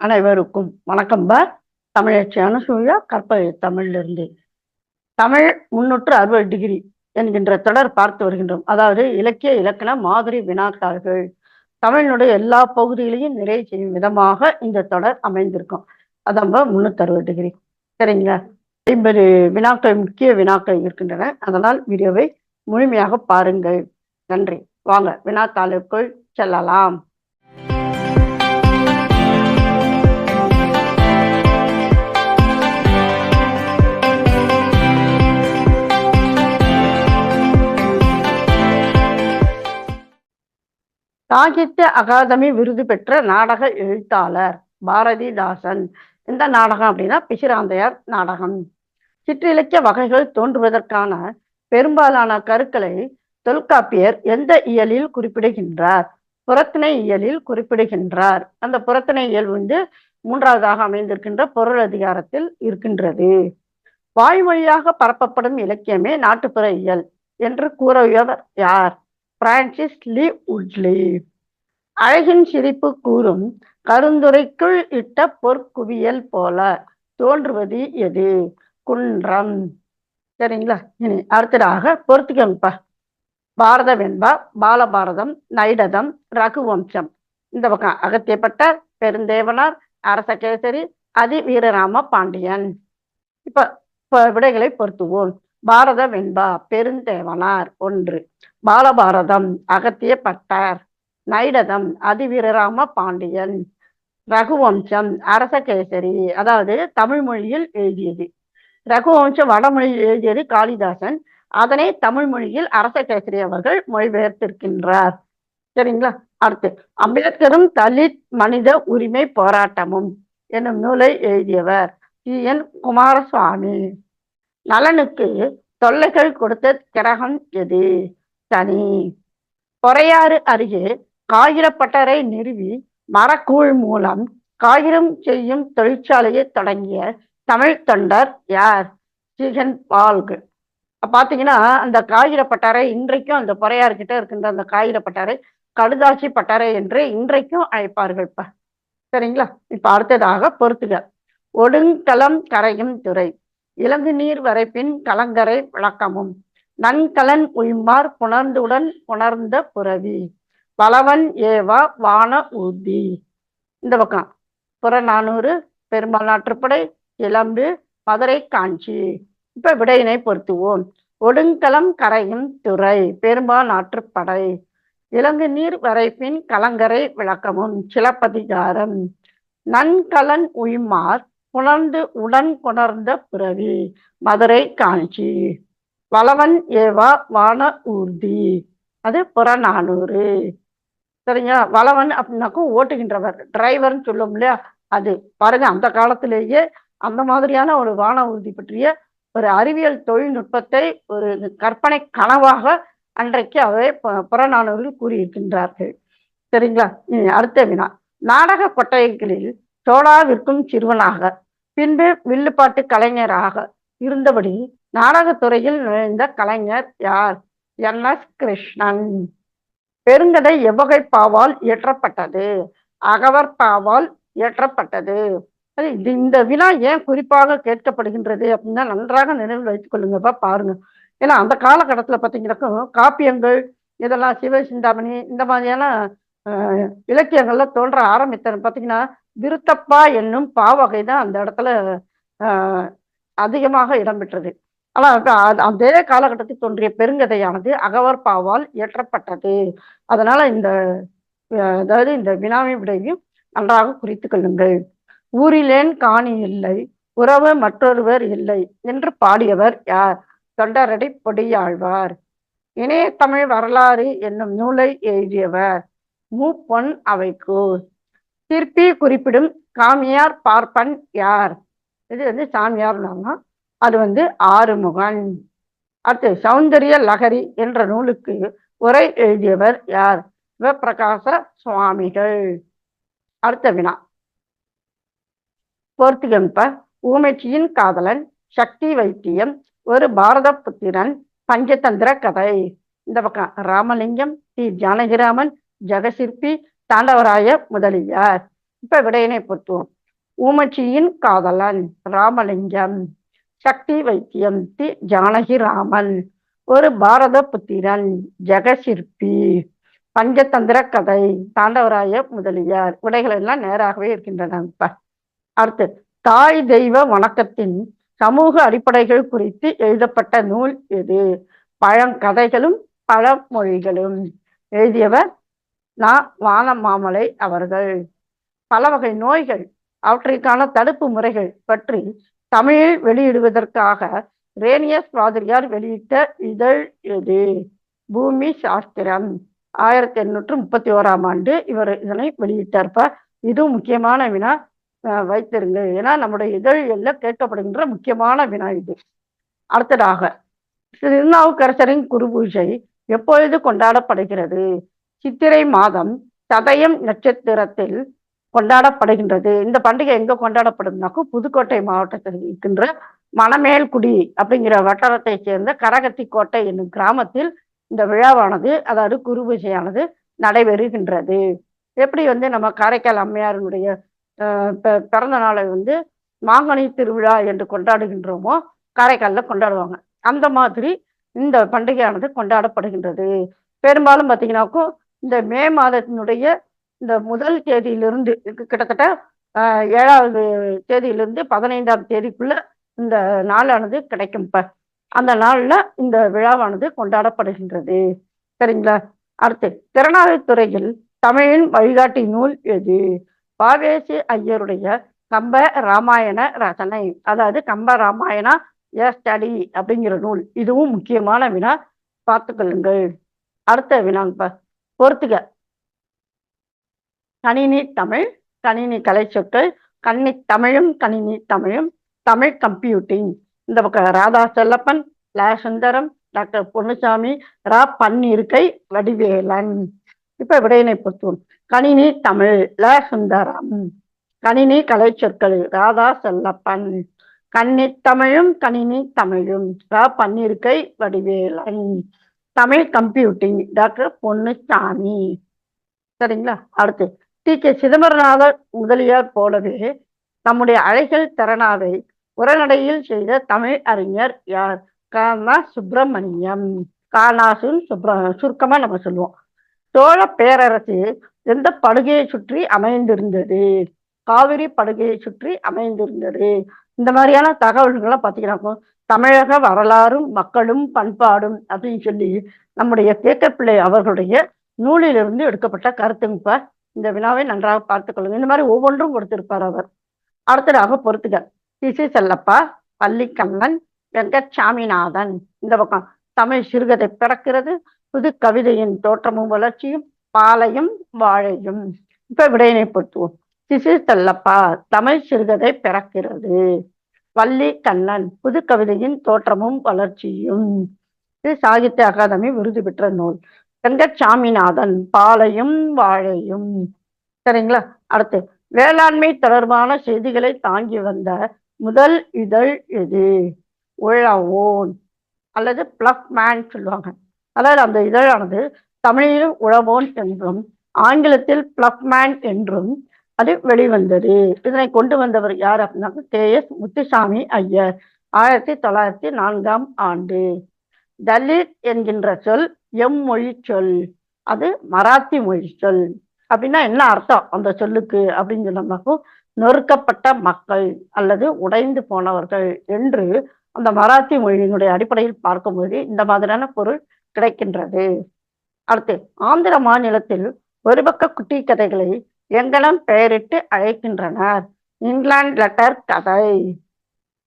அனைவருக்கும் வணக்கம் பார் தமிழச்சி அனுசூயா கற்பழி தமிழ்ல இருந்து தமிழ் முன்னூற்று அறுபது டிகிரி என்கின்ற தொடர் பார்த்து வருகின்றோம். அதாவது இலக்கிய இலக்கண மாதிரி வினாத்தாள்கள். தமிழினுடைய எல்லா பகுதிகளையும் நிறைவு செய்யும் விதமாக இந்த தொடர் அமைந்திருக்கும். அதான் முன்னூத்தி அறுபது டிகிரி. சரிங்களா? ஐம்பது வினாக்கள் முக்கிய வினாக்கள் இருக்கின்றன. அதனால் வீடியோவை முழுமையாக பாருங்கள். நன்றி. வாங்க வினாத்தாளுக்குள் செல்லலாம். சாகித்ய அகாதமி விருது பெற்ற நாடக எழுத்தாளர் பாரதிதாசன். இந்த நாடகம் அப்படின்னா பிசிராந்தையார் நாடகம். சிற்றிலக்கிய வகைகள் தோன்றுவதற்கான பெரும்பாலான கருக்களை தொல்காப்பியர் எந்த இயலில் குறிப்பிடுகின்றார்? புறத்திணை இயலில் குறிப்பிடுகின்றார். அந்த புறத்திணை இயல் வந்து மூன்றாவதாக அமைந்திருக்கின்ற பொருள் அதிகாரத்தில் இருக்கின்றது. வாய்மொழியாக பரப்பப்படும் இலக்கியமே நாட்டுப்புற இயல் என்று கூறியவர் யார்? Francis Lee Woodley. அழகின் சிரிப்பு கூறும் கருந்துரைக்குள் இட்ட பொற்குவியல் போல தோன்றுவது எது? குன்றம். சரிங்களா? இனி அடுத்ததாக பொறுத்துக்கோங்கப்பா பாரத வெண்பா பாலபாரதம் நைடதம் ரகுவம்சம். இந்த பக்கம் அகத்தியப்பட்டார் பெருந்தேவனார் அரசகேசரி அதி வீரராம பாண்டியன். இப்ப இப்ப விடைகளை பொருத்துவோம். பாரத வெண்பா பெருந்தேவனார் ஒன்று. பாலபாரதம் அகத்திய பட்டார். நைடதம் அதிவீரராம பாண்டியன். ரகுவம்சம் அரசகேசரி அதாவது தமிழ் மொழியில் எழுதியது. ரகுவம்சம் வடமொழியில் எழுதியது காளிதாசன். அதனை தமிழ் மொழியில் அரசகேசரி அவர்கள் மொழிபெயர்த்திருக்கின்றார். சரிங்களா? அடுத்து அம்பேத்கரும் தலித் மனித உரிமை போராட்டமும் என்னும் நூலை எழுதியவர் சி என். குமாரசுவாமி. நலனுக்கு தொல்லைகள் கொடுத்த கிரகம் எது? சனி. பொறையாறு அருகே காகிரப்பட்டரை நிறுவி மரக்கூழ் மூலம் காகிரம் செய்யும் தொழிற்சாலையை தொடங்கிய தமிழ் தொண்டர் யார்? சீகன் பால்கு பாத்தீங்கன்னா அந்த காகிர பட்டாரை இன்றைக்கும் அந்த பொறையாறு கிட்ட இருக்கின்ற அந்த காகிர பட்டாரை கடுதாசி பட்டாரை என்று இன்றைக்கும் அழைப்பார்கள் இப்ப சரிங்களா? இப்ப அடுத்ததாக பொறுத்துக. ஒடுங்கலம் கரையும் துறை. இலங்கு நீர் வரைப்பின் கலங்கரை விளக்கமும். நன்கலன் உய்மார் புணர்ந்துடன் புணர்ந்த புறவி பலவன் ஏவா வான ஊர்தி. இந்த பக்கம். புறநானூறு பெருமாள் நாற்றுப்படை இளம்பு மதுரை காஞ்சி. இப்ப விடையினை பொருத்துவோம். ஒடுங்கலம் கரையும் துறை பெரும்பால் நாற்றுப்படை. இலங்கு நீர் வரைப்பின் கலங்கரை விளக்கமும் சிலப்பதிகாரம். நன்கலன் உய்மார் உணர்ந்து உடன் கொணர்ந்த பிறவி மதுரை காஞ்சி. வளவன் ஏவா வான ஊர்தி. அது புறநானூறு. சரிங்களா? வளவன் அப்படின்னாக்கும் ஓட்டுகின்றவர் டிரைவர்னு சொல்லும் இல்லையா? அது பாருங்க அந்த காலத்திலேயே அந்த மாதிரியான ஒரு வான ஊர்தி பற்றிய ஒரு அறிவியல் தொழில்நுட்பத்தை ஒரு கற்பனை கனவாக அன்றைக்கு அவரை புறநானூரில் கூறியிருக்கின்றார்கள். சரிங்களா? அடுத்த வினா. நாடக கொட்டகைகளில் சோழாவிற்கும் சிறுவனாக பின்பு வில்லுப்பாட்டு கலைஞராக இருந்தபடி நாடகத்துறையில் நுழைந்த கலைஞர் யார்? என். எஸ். கிருஷ்ணன். பெருங்கதை எவ்வகை பாவால் இயற்றப்பட்டது. அகவர் பாவால் இயற்றப்பட்டது இது இந்த வினா ஏன் குறிப்பாக கேட்கப்படுகின்றது அப்படின்னா நன்றாக நினைவில் வைத்துக் கொள்ளுங்கப்பா பாருங்க. ஏன்னா அந்த காலகட்டத்தில் பார்த்தீங்கன்னாக்கும் காப்பியங்கள் இதெல்லாம் சிவ சிந்தாமணி இந்த மாதிரியெல்லாம் இலக்கியங்கள்ல தோன்ற ஆரம்பித்தன பார்த்தீங்கன்னா விருத்தப்பா என்னும் பாவகை தான் அந்த இடத்துல அதிகமாக இடம்பெற்றது ஆனால் அதே காலகட்டத்தில் தோன்றிய பெருங்கதையானது அகவர் பாவால் இயற்றப்பட்டது. அதனால இந்த அதாவது இந்த வினாமி விடையும் நன்றாக குறித்து கொள்ளுங்கள். ஊரிலேன் காணி இல்லை உறவு மற்றொருவர் இல்லை என்று பாடியவர் யார்? தொண்டரடி பொடியாழ்வார். இணைய தமிழ் வரலாறு என்னும் நூலை எழுதியவர். மூப்பொன் அவைக்கு. திருப்பி குறிப்பிடும் காமியார் பார்ப்பன் யார்? இது வந்து சாமியார்னாங்க. அது வந்து ஆறுமுகன். அடுத்து சௌந்தரிய லகரி என்ற நூலுக்கு உரை எழுதியவர் யார்? சிவபிரகாச சுவாமிகள். அடுத்த வினா. போர்த்துகம்ப ஊமைச்சியின் காதலன் சக்தி வைத்தியம் ஒரு பாரத புத்திரன் பஞ்சதந்திர கதை. இந்த பக்கம் ராமலிங்கம் டி. ஜானகிராமன் ஜெகசிற்பி தாண்டவராய முதலியார். இப்ப விடையினை பொறுத்துவோம் ஊமச்சியின் காதலன் ராமலிங்கம். சக்தி வைத்தியம் தி ஜானகி ராமன். ஒரு பாரத புத்திரன் ஜெகசிற்பி. பஞ்சதந்திர கதை தாண்டவராய முதலியார். விடைகள் எல்லாம் நேராகவே இருக்கின்றன. இப்ப அடுத்து தாய் தெய்வ வணக்கத்தின் சமூக அடிப்படைகள் குறித்து எழுதப்பட்ட நூல் எது? பழங்கதைகளும் பழமொழிகளும். எழுதியவர் நா வானமாமலை அவர்கள். பல வகை நோய்கள் அவற்றிற்கான தடுப்பு முறைகள் பற்றி தமிழில் வெளியிடுவதற்காக ரேனியஸ் பாதிரியார் வெளியிட்ட இதழ் எது? பூமி சாஸ்திரம். ஆயிரத்தி எண்ணூற்று முப்பத்தி ஓராம் ஆண்டு இவர் இதனை வெளியிட்டார்ப்ப இதுவும் முக்கியமான வினா வைத்திருங்க ஏன்னா நம்முடைய இதழியல்ல கேட்கப்படுகின்ற முக்கியமான வினா இது. அடுத்ததாக திருநாவுக்கரசரின் குருபூஜை எப்பொழுது கொண்டாடப்படுகிறது? சித்திரை மாதம் சதயம் நட்சத்திரத்தில் கொண்டாடப்படுகின்றது. இந்த பண்டிகை எங்க கொண்டாடப்படும்னாக்கோ புதுக்கோட்டை மாவட்டத்தில் இருக்கின்ற மணமேல்குடி அப்படிங்கிற வட்டாரத்தை சேர்ந்த கரகத்தி கோட்டை என்னும் கிராமத்தில் இந்த விழாவானது அதாவது குரு பூஜையானது நடைபெறுகின்றது. எப்படி வந்து நம்ம காரைக்கால் அம்மையாருடைய பிறந்த நாளை வந்து மாங்கனி திருவிழா என்று கொண்டாடுகின்றோமோ காரைக்காலில் கொண்டாடுவாங்க. அந்த மாதிரி இந்த பண்டிகையானது கொண்டாடப்படுகின்றது. பெரும்பாலும் பார்த்தீங்கன்னாக்கும் இந்த மே மாதத்தினுடைய இந்த முதல் தேதியிலிருந்து கிட்டத்தட்ட ஏழாவது தேதியிலிருந்து பதினைந்தாம் தேதிக்குள்ள இந்த நாளானது கிடைக்கும்ப்ப அந்த நாளில் இந்த விழாவானது கொண்டாடப்படுகின்றது. சரிங்களா? அடுத்து திறனாய்வுத்துறையில் தமிழின் வழிகாட்டி நூல் எது? பாவேசி ஐயருடைய கம்ப ராமாயண ரசனை. அதாவது கம்ப ராமாயணா ஏ ஸ்டடி அப்படிங்கிற நூல். இதுவும் முக்கியமான வினா. பார்த்துக்கொள்ளுங்கள். அடுத்த வினாங்கப்பா. பொறுத்துக்க கணினி தமிழ் கணினி கலை சொற்கள் கண்ணி தமிழும் கணினி தமிழும் தமிழ் கம்ப்யூட்டிங். இந்த பக்கம் ராதா செல்லப்பன் ல சுந்தரம் டாக்டர் பொன்னுசாமி ரா பன்னிருக்கை வடிவேலன். இப்ப விடையினை பொறுத்துவோம். கணினி தமிழ் ல சுந்தரம். கணினி கலை சொற்கள் ராதா செல்லப்பன். கண்ணி தமிழும் கணினி தமிழும் ரா பன்னிருக்கை வடிவேலன். தமிழ் கம்ப்யூட்டிங் டாக்டர் பொன்னுசாமி சரிங்களா? அடுத்து டி. கே. சிதம்பரநாதர் முதலியார் போலவே நம்முடைய அழைகள் திறனாவை உரநடையில் செய்த தமிழ் அறிஞர் யார்? கானா சுப்பிரமணியம். கானாசுன்னு சுப்ர சுருக்கமா நம்ம சொல்லுவோம். சோழ பேரரசு எந்த படுகையை சுற்றி அமைந்திருந்தது? காவிரி படுகையை சுற்றி அமைந்திருந்தது. இந்த மாதிரியான தகவல்கள்லாம் பார்த்தீங்கன்னா தமிழக வரலாறும் மக்களும் பண்பாடும் அப்படின்னு சொல்லி நம்முடைய கேக்கப்பிள்ளை அவர்களுடைய நூலிலிருந்து எடுக்கப்பட்ட கருத்துங்க இந்த வினாவை நன்றாக பார்த்துக்கொள்ளுங்க. இந்த மாதிரி ஒவ்வொன்றும் கொடுத்திருப்பார் அவர். அடுத்ததாக பொறுத்துக. சிசி செல்லப்பா பள்ளிக்கண்ணன் வெங்கட்சாமிநாதன். இந்த பக்கம் தமிழ் சிறுகதை பிறக்கிறது புது கவிதையின் தோற்றமும் வளர்ச்சியும் பாலையும் வாழையும். இப்ப விடையினை பொறுத்துவோம். சிசி செல்லப்பா தமிழ் சிறுகதை பிறக்கிறது. வள்ளி கண்ணன் புது கவிதையின் தோற்றமும் வளர்ச்சியும். இது சாகித்ய அகாதமி விருது பெற்ற நூல். கங்கச்சாமிநாதன் பாலையும் வாழையும். சரிங்களா? அடுத்து வேளாண்மை தொடர்பான செய்திகளை தாங்கி வந்த முதல் இதழ் எது? உழவோன் அல்லது பிளக் மேன் சொல்லுவாங்க. அதாவது அந்த இதழானது தமிழிலும் உழவோன் என்றும் ஆங்கிலத்தில் பிளக் மேன் என்றும் அது வெளிவந்தது. இதனை கொண்டு வந்தவர் யார் அப்படின்னாக்க கே. எஸ். முத்துசாமி ஐயர். ஆயிரத்தி தொள்ளாயிரத்தி நான்காம் ஆண்டு. தலித் என்கின்ற சொல் எம் மொழி சொல். அது மராத்தி மொழி சொல். அப்படின்னா என்ன அர்த்தம் அந்த சொல்லுக்கு அப்படின்னு சொன்னோம்னாக்கோ நொறுக்கப்பட்ட மக்கள் அல்லது உடைந்து போனவர்கள் என்று அந்த மராத்தி மொழியினுடைய அடிப்படையில் பார்க்கும்போது இந்த மாதிரியான பொருள் கிடைக்கின்றது. அடுத்து ஆந்திர மாநிலத்தில் ஒரு பக்க குட்டி கதைகளை எங்களும் பெயரிட்டு அழைக்கின்றனர்? இங்கிலாந்து லெட்டர் கதை.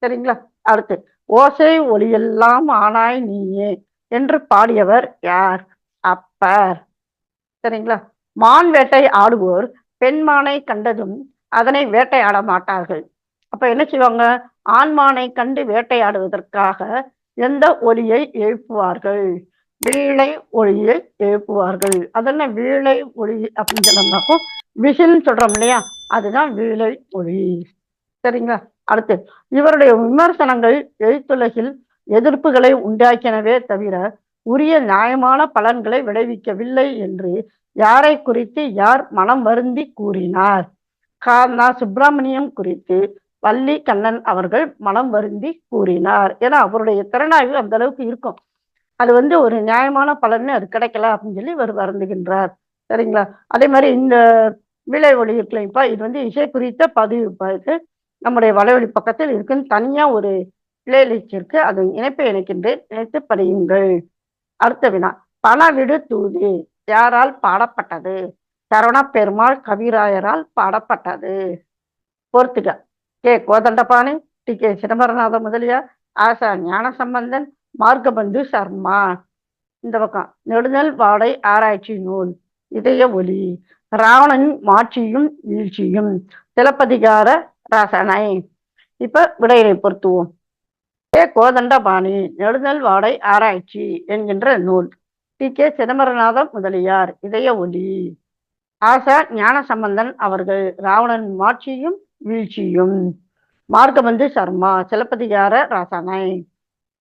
சரிங்களா? அடுத்து ஓசை ஒளியெல்லாம் ஆனாய் நீயே என்று பாடியவர் யார்? அப்பர். சரிங்களா? மான் வேட்டை ஆடுவோர் பெண்மானை கண்டதும் அதனை வேட்டையாட மாட்டார்கள். அப்ப என்ன செய்வாங்க? ஆண்மானை கண்டு வேட்டையாடுவதற்காக எந்த ஒலியை எழுப்புவார்கள்? வீழை ஒளியை எழுப்புவார்கள். அதெல்லாம் வீழை ஒளி அப்படின்னு சொன்னோம்னாக்கோ விசில்னு சொல்றோம் இல்லையா? அதுதான் வீழை ஒளி. சரிங்களா? அடுத்து இவருடைய விமர்சனங்கள் எழுத்துலகில் எதிர்ப்புகளை உண்டாக்கினவே தவிர உரிய நியாயமான பலன்களை விளைவிக்கவில்லை என்று யாரை குறித்து யார் மனம் வருந்தி கூறினார்? காரணா சுப்பிரமணியம் குறித்து வள்ளி கண்ணன் அவர்கள் மனம் வருந்தி கூறினார். ஏன்னா அவருடைய திறனாய்வு அந்த அளவுக்கு இருக்கும். அது வந்து ஒரு நியாயமான பலன்னு அது கிடைக்கல அப்படின்னு சொல்லி இவர் வருந்துகின்றார். சரிங்களா? அதே மாதிரி இந்த விலை ஒளி இருக்குல்லப்பா இது வந்து இசை குறித்த பதிவு. இது நம்முடைய வலைவழி பக்கத்தில் இருக்குன்னு தனியாக ஒரு பிளேலிஸ்ட் இருக்கு. அது இணைப்பை இணைக்கின்றேன். இணைத்து படியுங்கள். அடுத்த வினா. பணவிடு தூது. யாரால் பாடப்பட்டது? சரவண பெருமாள் கவிராயரால் பாடப்பட்டது. பொறுத்துக்க. K. Kothandapani T. K. Chidambaranatha Mudaliar ஆசா ஞானசம்பந்தன் மார்க்கபந்து சர்மா. இந்த பக்கம் நெடுநல் வாடை ஆராய்ச்சி நூல் இதய ஒலி ராவணன் மாட்சியும் வீழ்ச்சியும் சிலப்பதிகார ரசனை. இப்ப விடையினை பொருத்துவோம். ஏ. கோதண்டபாணி நெடுநல் வாடை ஆராய்ச்சி என்கின்ற நூல். டி. கே. சிதம்பரநாத முதலியார் இதய ஒலி. ஆசா ஞான சம்பந்தன் அவர்கள் ராவணன் மாட்சியும் வீழ்ச்சியும். மார்க்கபந்து சர்மா சிலப்பதிகார ரசனை.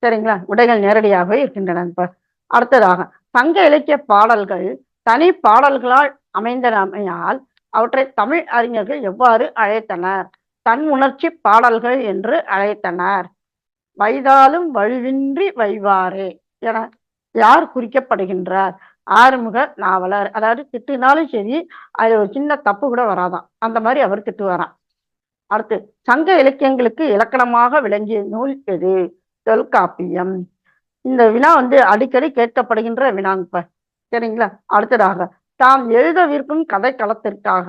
சரிங்களா? உடைகள் நேரடியாகவே இருக்கின்றன. இப்ப அடுத்ததாக சங்க இலக்கிய பாடல்கள் தனி பாடல்களால் அமைந்தமையால் அவற்றை தமிழ் அறிஞர்கள் எவ்வாறு அழைத்தனர்? தன் உணர்ச்சி பாடல்கள் என்று அழைத்தனர். வைதாலும் வலுவின்றி வைவாரே என யார் குறிக்கப்படுகின்றார்? ஆறுமுக நாவலர். அதாவது திட்டுனாலும் சரி அது ஒரு சின்ன தப்பு கூட வராதான் அந்த மாதிரி அவர் திட்டு வரான் அடுத்து சங்க இலக்கியங்களுக்கு இலக்கணமாக விளங்கிய நூல் எது? தொல்காப்பியம். இந்த வினா வந்து அடிக்கடி கேட்கப்படுகின்ற வினாங்க சரிங்களா? அடுத்ததாக தாம் எழுதவிருக்கும் கதை களத்திற்காக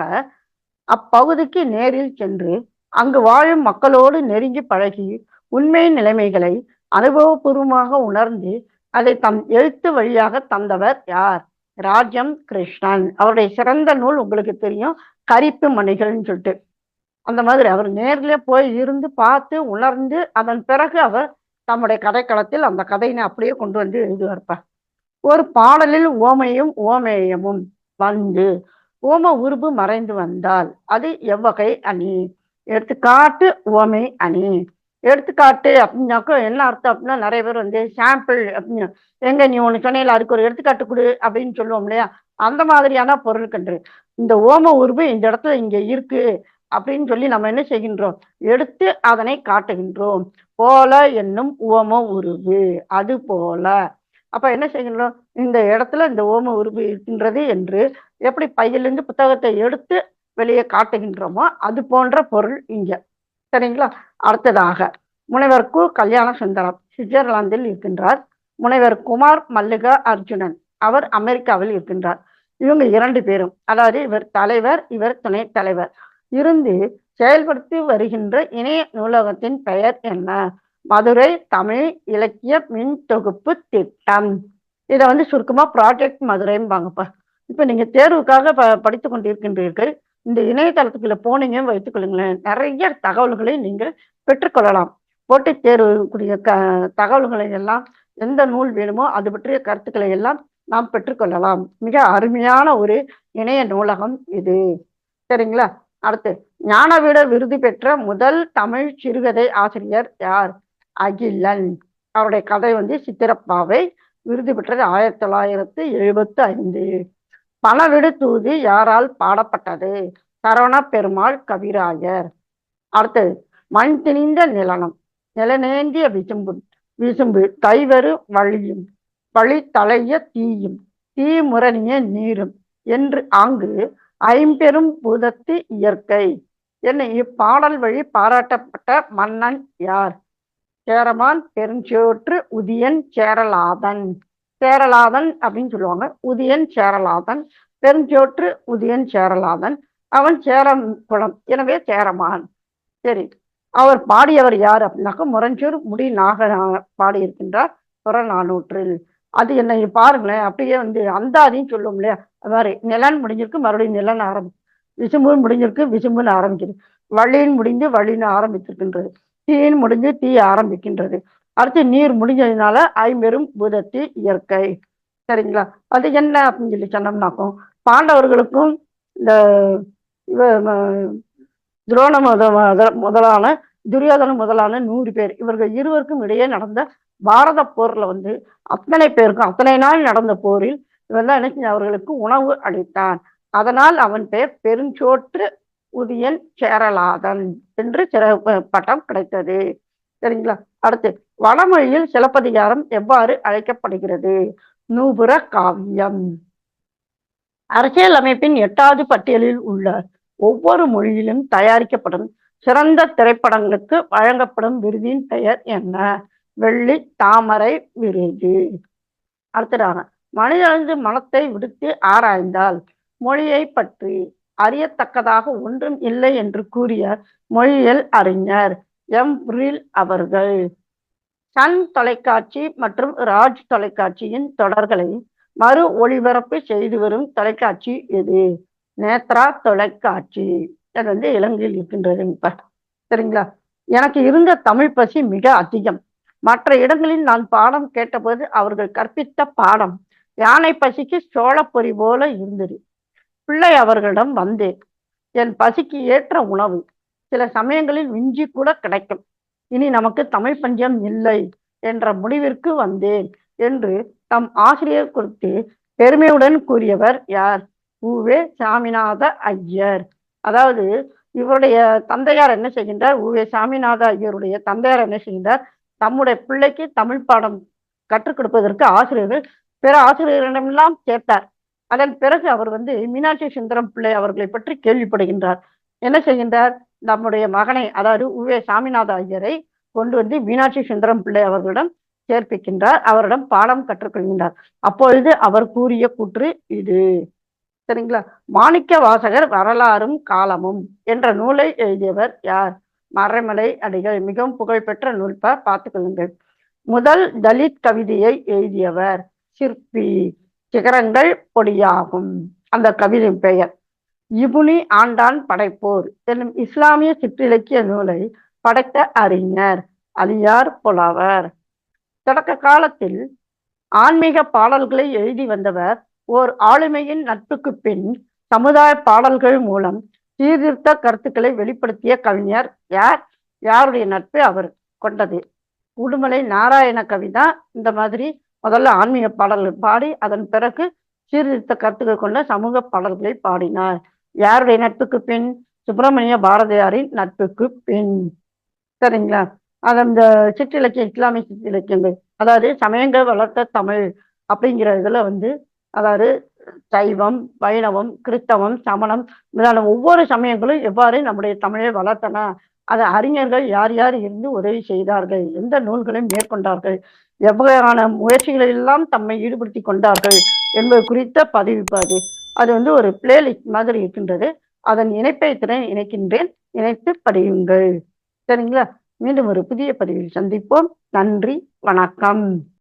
அப்பகுதிக்கு நேரில் சென்று அங்கு வாழும் மக்களோடு நெருங்கி பழகி உண்மை நிலைமைகளை அனுபவபூர்வமாக உணர்ந்து அதை தம் எழுத்து வழியாக தந்தவர் யார்? ராஜம் கிருஷ்ணன். அவருடைய சிறந்த நூல் உங்களுக்கு தெரியும் கரிப்பு மணிகள்னு சொல்லிட்டு. அந்த மாதிரி அவர் நேர்ல போய் இருந்து பார்த்து உணர்ந்து அதன் பிறகு அவர் தம்முடைய கதைக்களத்தில் அந்த கதையினை அப்படியே கொண்டு வந்து எழுதுவார்ப்பார் ஒரு பாடலில் ஓமையும் ஓமேயமும் வந்து ஓம உருபு மறைந்து வந்தால் அது எவ்வகை அணி? எடுத்துக்காட்டு ஓமை அணி. எடுத்துக்காட்டு அப்படின்னாக்கா என்ன அர்த்தம் அப்படின்னா நிறைய பேர் வந்து சாம்பிள் அப்படின்னு எங்க நீ ஒன்று சொன்னையில அதுக்கு ஒரு எடுத்துக்காட்டு கொடு அப்படின்னு சொல்லுவோம் இல்லையா? அந்த மாதிரியான பொருள் கன்று இந்த ஓம உருவு இந்த இடத்துல இங்க இருக்கு. அப்படின்னு சொல்லி நம்ம என்ன செய்கின்றோம்? எடுத்து அதனை காட்டுகின்றோம். போல என்னும் ஓம உருவு. அது போல. அப்ப என்ன செய்கின்றோம்? இந்த இடத்துல இந்த ஓம உருவு இருக்கின்றது என்று எப்படி பையிலிருந்து புத்தகத்தை எடுத்து வெளியே காட்டுகின்றோமோ அது போன்ற பொருள் இங்க. சரிங்களா? அடுத்ததாக முனைவர் கு கல்யாண சுந்தரம் சுவிட்சர்லாந்தில் இருக்கின்றார். முனைவர் குமார் மல்லிகா அர்ஜுனன் அவர் அமெரிக்காவில் இருக்கின்றார். இவங்க இரண்டு பேரும். அதாவது இவர் தலைவர் இவர் துணை தலைவர். இருந்து செயல்படுத்தி வருகின்ற இணைய நூலகத்தின் பெயர் என்ன? மதுரை தமிழ் இலக்கிய மின் தொகுப்பு திட்டம். இதை வந்து சுருக்கமா ப்ராஜெக்ட் மதுரைம்பாங்கப்பா இப்ப நீங்க தேர்வுக்காக ப படித்து கொண்டிருக்கின்றீர்கள். இந்த இணையதளத்துக்குள்ள போனீங்க வைத்துக்கொள்ளுங்களேன் நிறைய தகவல்களை நீங்கள் பெற்றுக்கொள்ளலாம். போட்டித் தேர்வுக்குரிய க தகவல்களை எல்லாம் எந்த நூல் வேணுமோ அது பற்றிய கருத்துக்களை எல்லாம் நாம் பெற்றுக்கொள்ளலாம். மிக அருமையான ஒரு இணைய நூலகம் இது. சரிங்களா? அடுத்து ஞானவீடர் விருது பெற்ற முதல் தமிழ் சிறுகதை ஆசிரியர் யார்? அகிலன். அவருடைய கதை வந்து சித்திரப்பாவை விருது பெற்றது ஆயிரத்தி தொள்ளாயிரத்தி எழுபத்தி ஐந்து பணவிடு தூது யாரால் பாடப்பட்டது? சரவண பெருமாள் கவிராயர். அடுத்தது மண் திணிந்த நிலனம். நிலநேந்திய விசும்பு விசும்பு தைவரு வழியும் வழி தலைய தீயும் தீ முரணிய நீரும் என்று ஆங்கு ஐம்பெரும் பூதத்து இயற்கை. என்ன இப்பாடல் வழி பாராட்டப்பட்ட மன்னன் யார்? சேரமான் பெருஞ்சோற்று உதியன் சேரலாதன். சேரலாதன் அப்படின்னு சொல்லுவாங்க. உதியன் சேரலாதன். பெருஞ்சோற்று உதியன் சேரலாதன். அவன் சேரம் குளம். எனவே சேரமான். சரி. அவர் பாடியவர் யார் அப்படின்னாக்க முரஞ்சூர் முடி நாக பாடியிருக்கின்றார் புறநானூற்றில். அது என்ன பாருங்களேன் அப்படியே வந்து அந்தாதின்னு சொல்லுவோம் இல்லையா அது மாதிரி நிலன் முடிஞ்சிருக்கு மறுபடியும் நிலன் ஆரம்பி விசும்புன்னு முடிஞ்சிருக்கு விசும்புன்னு ஆரம்பிக்குது. வழியின் முடிந்து வழின்னு ஆரம்பித்திருக்கின்றது. தீயின் முடிஞ்சு தீ ஆரம்பிக்கின்றது. அடுத்து நீர் முடிஞ்சதுனால ஐம்பெரும் பூதத்தி இயற்கை. சரிங்களா? அது என்ன அப்படின்னு சொல்லி சொன்னோம்னாக்கும் பாண்டவர்களுக்கும் இந்த துரோண முத முதலான துரியோதன முதலான நூறு பேர் இவர்கள் இருவருக்கும் இடையே நடந்த பாரத போர்ல வந்து அத்தனை பேருக்கும் அத்தனை நாள் நடந்த போரில் இவன் தான் என்ன அவர்களுக்கு உணவு அளித்தான். அதனால் அவன் பெயர் பெருஞ்சோற்று உதயன் சேரலாதன் என்று சிற பட்டம் கிடைத்தது. சரிங்களா? அடுத்து வடமொழியில் சிலப்பதிகாரம் எவ்வாறு அழைக்கப்படுகிறது? நூபுர காவியம். அரசியல் அமைப்பின் எட்டாவது பட்டியலில் உள்ள ஒவ்வொரு மொழியிலும் தயாரிக்கப்படும் சிறந்த திரைப்படங்களுக்கு வழங்கப்படும் விருதின் பெயர் என்ன? வெள்ளி தாமரை விருது அடுத்ததாக மனிதனது மனத்தை விடுத்து ஆராய்ந்தால் மொழியை பற்றி அறியத்தக்கதாக ஒன்றும் இல்லை என்று கூறிய மொழியியல் அறிஞர் எம். ரில் அவர்கள் சன் தொலைக்காட்சி மற்றும் ராஜ் தொலைக்காட்சியின் தொடர்களை மறு ஒளிபரப்பு செய்து வரும் தொலைக்காட்சி எது? நேத்ரா தொலைக்காட்சி. அது வந்து இலங்கையில் இருக்கின்றது. இப்ப சரிங்களா? எனக்கு இருந்த தமிழ் பசி மிக அதிகம். மற்ற இடங்களில் நான் பாடம் கேட்டபோது அவர்கள் கற்பித்த பாடம் யானை பசிக்கு சோளப்பொறி போல இருந்தது. பிள்ளை அவர்களிடம் வந்தேன். என் பசிக்கு ஏற்ற உணவு சில சமயங்களில் விஞ்சி கூட கிடைக்கும். இனி நமக்கு தமிழ் பஞ்சம் இல்லை என்ற முடிவிற்கு வந்தேன் என்று தம் ஆசிரியர் குறித்து பெருமையுடன் கூறியவர் யார்? உவே சாமிநாத ஐயர். அதாவது இவருடைய தந்தையார் என்ன செய்கின்றார்? உவே சாமிநாத ஐயருடைய தந்தையார் என்ன செய்கின்றார்? தம்முடைய பிள்ளைக்கு தமிழ் பாடம் கற்றுக் கொடுப்பதற்கு ஆசிரியர்கள் பிற ஆசிரியரிடமெல்லாம் சேர்த்தார் அதன் பிறகு அவர் வந்து மீனாட்சி சுந்தரம் பிள்ளை அவர்களை பற்றி கேள்விப்படுகின்றார். என்ன செய்கின்றார்? நம்முடைய மகனை அதாவது உவே சாமிநாத ஐயரை கொண்டு வந்து மீனாட்சி சுந்தரம் பிள்ளை அவர்களிடம் சேர்ப்பிக்கின்றார். அவரிடம் பாடம் கற்றுக்கொள்கின்றார் அப்பொழுது அவர் கூறிய கூற்று இது. சரிங்களா? மாணிக்க வாசகர் வரலாறும் காலமும் என்ற நூலை எழுதியவர் யார்? மறைமலை அடிகள் மிகவும் புகழ்பெற்ற நூல்பா பார்த்துக்கொள்ளுங்கள். முதல் தலித் கவிதையை எழுதியவர் சிற்பி சிகரங்கள் பொடியாகும். அந்த கவிதையின் பெயர் இபுனி ஆண்டான் படைப்போர் என்னும் இஸ்லாமிய சிற்றிலக்கிய நூலை படைத்த அறிஞர் அலியார் புலவர். தொடக்க காலத்தில் ஆன்மீக பாடல்களை எழுதி வந்தவர் ஓர் ஆளுமையின் நட்புக்கு பின் சமுதாய பாடல்கள் மூலம் சீர்திருத்த கருத்துக்களை வெளிப்படுத்திய கவிஞர் யார்? யாருடைய நட்பு அவர் கொண்டது? உடுமலை நாராயண கவிதா இந்த மாதிரி முதல்ல ஆன்மீக பாடல்கள் பாடி அதன் பிறகு சீர்திருத்த கருத்துக்கள் கொண்ட சமூக பாடல்களை பாடினார். யாருடைய நட்புக்கு பின்? சுப்பிரமணிய பாரதியாரின் நட்புக்கு பின். சரிங்களா? அது அந்த சிற்றிலக்கிய இஸ்லாமிய சிற்றிலக்கியங்கள் அதாவது சமயங்கள் வளர்த்த தமிழ் அப்படிங்கிற இதில் வந்து அதாவது சைவம் வைணவம் கிறிஸ்தவம் சமணம் முதலான ஒவ்வொரு சமயங்களும் எவ்வாறு நம்முடைய தமிழை வளர்த்தன அதை அறிஞர்கள் யார் யார் இருந்து உதவி செய்தார்கள் எந்த நூல்களை மேற்கொண்டார்கள் எவ்வகையான முயற்சிகளில் எல்லாம் தம்மை ஈடுபடுத்தி கொண்டார்கள் என்பது குறித்த பதிவிப்பாது அது. வந்து ஒரு பிளேலிஸ்ட் மாதிரி இருக்கின்றது. அதன் இணைப்பை திறன் இணைக்கின்றேன். இணைத்து படியுங்கள். சரிங்களா? மீண்டும் ஒரு புதிய பதிவில் சந்திப்போம். நன்றி வணக்கம்.